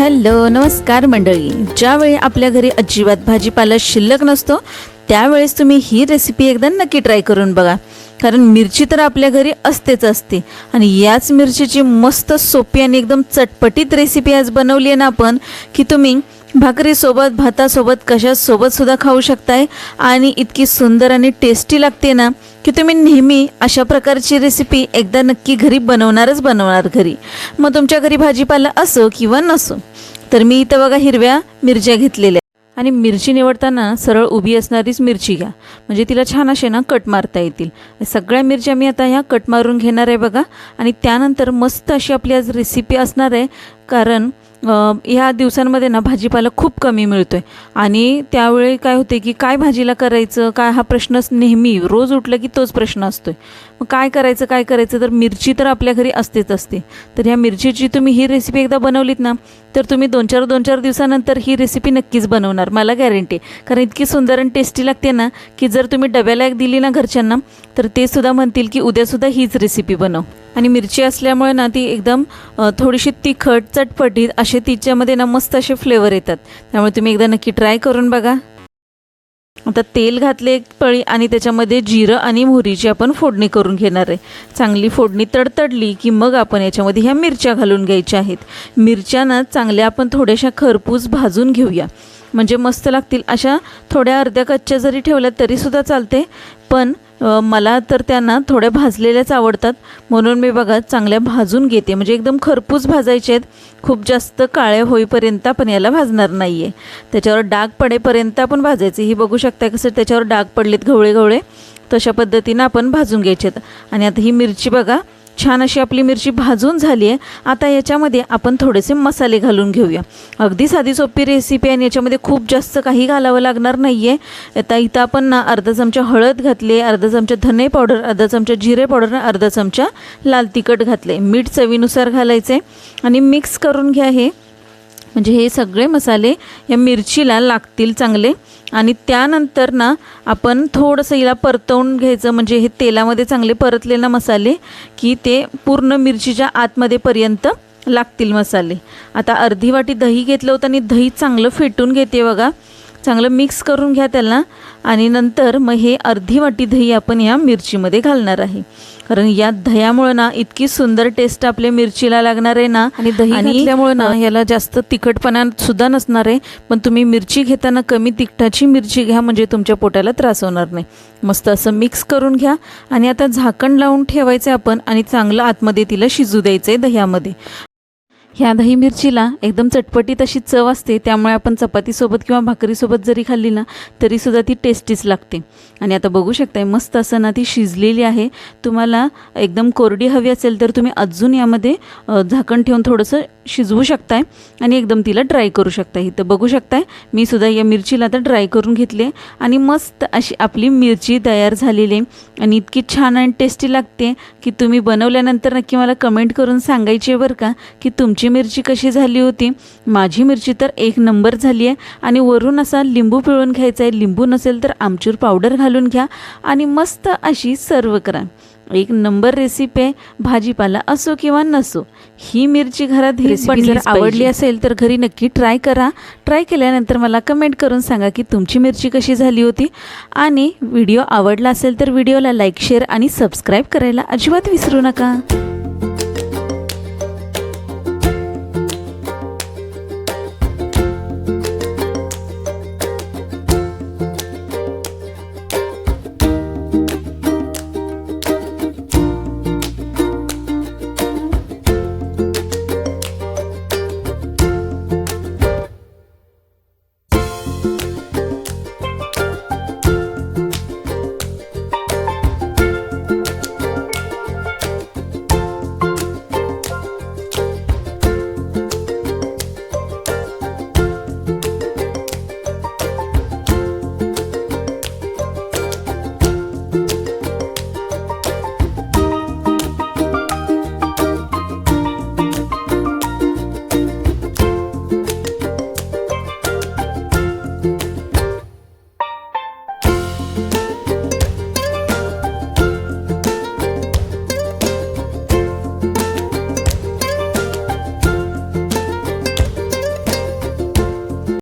Hello नमस्कार मंडळी. ज्यावेळी आपल्या घरी अजिबात भाजीपाला शिल्लक नसतो त्यावेळेस तुम्ही ही रेसिपी एकदा नक्की ट्राय करून बघा. कारण मिरची तर आपल्या घरी असतेच असते. आणि याच मिरचीची मस्त सोपी आणि एकदम चटपटीत रेसिपी आज बनवली आहे ना आपण की तुम्ही भाकरीसोबत भातासोबत कशासोबत सुद्धा खाऊ शकताय? आणि इतकी सुंदर आणि टेस्टी लागते ना की तुम्ही नेहमी अशा प्रकारची रेसिपी एकदा नक्की घरी बनवणारच बनवणार घरी. मग तुमच्या घरी भाजीपाला असो किंवा नसो तर मी इथं बघा हिरव्या मिरच्या घेतलेल्या आणि मिरची निवडताना सरळ उभी असणारीच मिरची घ्या. म्हणजे तिला छान असे ना कट मारता येतील. सगळ्या मिरच्या मी आता ह्या कट मारून घेणार आहे बघा. आणि त्यानंतर मस्त अशी आपली आज रेसिपी असणार आहे. कारण ह्या दिवसांमध्ये ना भाजीपाला खूप कमी मिळतो आहे आणि त्यावेळी काय होते की काय भाजीला करायचं काय हा प्रश्नच नेहमी रोज उठलं की तोच प्रश्न असतो मग काय करायचं काय करायचं? तर मिरची तर आपल्या घरी असतेच असते. तर ह्या मिरचीची तुम्ही ही रेसिपी एकदा बनवलीत ना तर तुम्ही दोन चार दोन चार दिवसानंतर ही रेसिपी नक्कीच बनवणार मला गॅरंटी कारण इतकी सुंदर आणि टेस्टी लागते ना की जर तुम्ही डब्याला एक दिली ना घरच्यांना तर ते सुद्धा म्हणतील की उद्यासुद्धा हीच रेसिपी बनव. आणि मिरची असल्यामुळे ना ती एकदम थोडीशी तिखट चटपटीत असे तिच्यामध्ये ना मस्त असे फ्लेवर येतात. त्यामुळे तुम्ही एकदा नक्की ट्राय करून बघा. आता तेल घातले एक पळी आणि त्याच्यामध्ये जिरं आणि मोहरीची आपण फोडणी करून घेणार आहे. चांगली फोडणी तडतडली की मग आपण याच्यामध्ये ह्या मिरच्या घालून घ्यायच्या आहेत. मिरच्या ना चांगल्या आपण थोड्याशा खरपूस भाजून घेऊया. म्हणजे मस्त लागतील. अशा थोड्या अर्ध्या कच्च्या जरी ठेवल्या तरीसुद्धा चालते. पण मला तर त्यांना थोड्या भाजलेल्याच आवडतात. म्हणून मी बघा चांगल्या भाजून घेते. म्हणजे एकदम खरपूस भाजायचे आहेत. खूप जास्त काळे होईपर्यंत आपण याला भाजणार नाही आहे त्याच्यावर डाग पडेपर्यंत आपण भाजायचे. ही बघू शकता कसं त्याच्यावर डाग पडलेत गवळे गवळे तशा पद्धतीनं आपण भाजून घ्यायचे आहेत आणि आता ही मिरची बघा छान अशी आपली मिरची भाजून झाली आहे. आता याच्यामध्ये आपण थोडेसे मसाले घालून घेऊया. अगदी साधी सोपी रेसिपी आहे आणि याच्यामध्ये खूप जास्त काही घालावं लागणार नाही आहे आता इथं आपण ना अर्धा चमचा हळद घातली अर्धा चमचा धने पावडर अर्धा चमचा जिरे पावडर अर्धा चमचा लाल तिखट घातले मीठ चवीनुसार घालायचे आणि मिक्स करून घ्या हे. म्हणजे हे सगळे मसाले या मिरचीला लागतील चांगले. आणि त्यानंतर ना आपण थोडंसं हिला परतवून घ्यायचं म्हणजे हे तेलामध्ये चांगले परतलेलं मसाले की ते पूर्ण मिरचीच्या आतमध्ये पर्यंत लागतील मसाले. आता अर्धी वाटी दही घेतलं होतं आणि दही चांगलं फेटून घेते बघा. चांगलं मिक्स करून घ्या त्याला. आणि नंतर मग हे अर्धी वाटी दही आपण या मिरचीमध्ये घालणार आहे. कारण या दह्यामुळं ना इतकी सुंदर टेस्ट आपल्या मिरचीला लागणार आहे ना. आणि दही घातल्यामुळं ना याला जास्त तिखटपणा सुद्धा नसणार आहे. पण तुम्ही मिरची घेताना कमी तिखटाची मिरची घ्या म्हणजे तुमच्या पोटाला त्रास होणार नाही. मस्त असं मिक्स करून घ्या. आणि आता झाकण लावून ठेवायचं आपण आणि चांगलं आतमध्ये तिला शिजू द्यायचं आहे दह्यामध्ये. ह्या दही मिरचीला एकदम चटपटीत अशी चव असते त्यामुळे आपण चपातीसोबत किंवा भाकरीसोबत जरी खाल्ली ना तरीसुद्धा ती टेस्टीच लागते. आणि आता बघू शकताय मस्त असं ना ती शिजलेली आहे. तुम्हाला एकदम कोरडी हवी असेल तर तुम्ही अजून यामध्ये झाकण ठेवून थोडंसं शिजवू शकताय आणि एकदम तिला ड्राय करू शकताय. इथं बघू शकताय मी सुद्धा या मिरचीला आता ड्राय करून घेतले आणि मस्त अशी आपली मिरची तयार झालेली आहे. आणि इतकी छान आणि टेस्टी लागते की तुम्ही बनवल्यानंतर नक्की मला कमेंट करून सांगायची आहे बरं का की तुमची मिरची कशी झाली होती? माझी मिरची तर एक नंबर झाली आहे. आणि वरून असा लिंबू पिळून घ्यायचा आहे. लिंबू नसेल तर आमचूर पावडर घालून घ्या. आणि मस्त अशी सर्व करा. एक नंबर रेसिपी आहे. भाजीपाला असो किंवा नसो ही मिरची घरात ही रेसिपी जर आवडली. असेल तर घरी नक्की ट्राय करा. ट्राय केल्यानंतर मला कमेंट करून सांगा की तुमची मिरची कशी झाली होती. आणि व्हिडिओ आवडला असेल तर व्हिडिओला लाईक शेअर आणि सबस्क्राईब करायला अजिबात विसरू नका.